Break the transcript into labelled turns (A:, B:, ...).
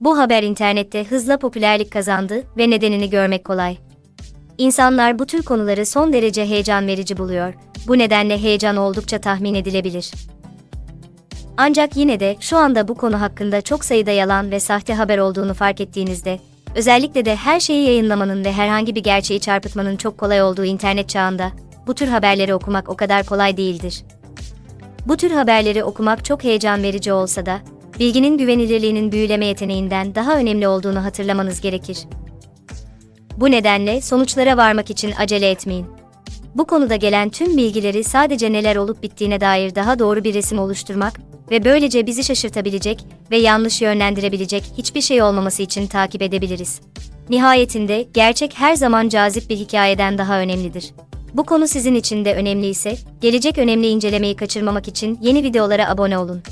A: Bu haber internette hızla popülerlik kazandı ve nedenini görmek kolay. İnsanlar bu tür konuları son derece heyecan verici buluyor. Bu nedenle heyecan oldukça tahmin edilebilir. Ancak yine de şu anda bu konu hakkında çok sayıda yalan ve sahte haber olduğunu fark ettiğinizde, özellikle de her şeyi yayınlamanın ve herhangi bir gerçeği çarpıtmanın çok kolay olduğu internet çağında, bu tür haberleri okumak o kadar kolay değildir. Bu tür haberleri okumak çok heyecan verici olsa da, bilginin güvenilirliğinin büyüleme yeteneğinden daha önemli olduğunu hatırlamanız gerekir. Bu nedenle sonuçlara varmak için acele etmeyin. Bu konuda gelen tüm bilgileri sadece neler olup bittiğine dair daha doğru bir resim oluşturmak ve böylece bizi şaşırtabilecek ve yanlış yönlendirebilecek hiçbir şey olmaması için takip edebiliriz. Nihayetinde gerçek her zaman cazip bir hikayeden daha önemlidir. Bu konu sizin için de önemliyse, gelecek önemli incelemeyi kaçırmamak için yeni videolara abone olun.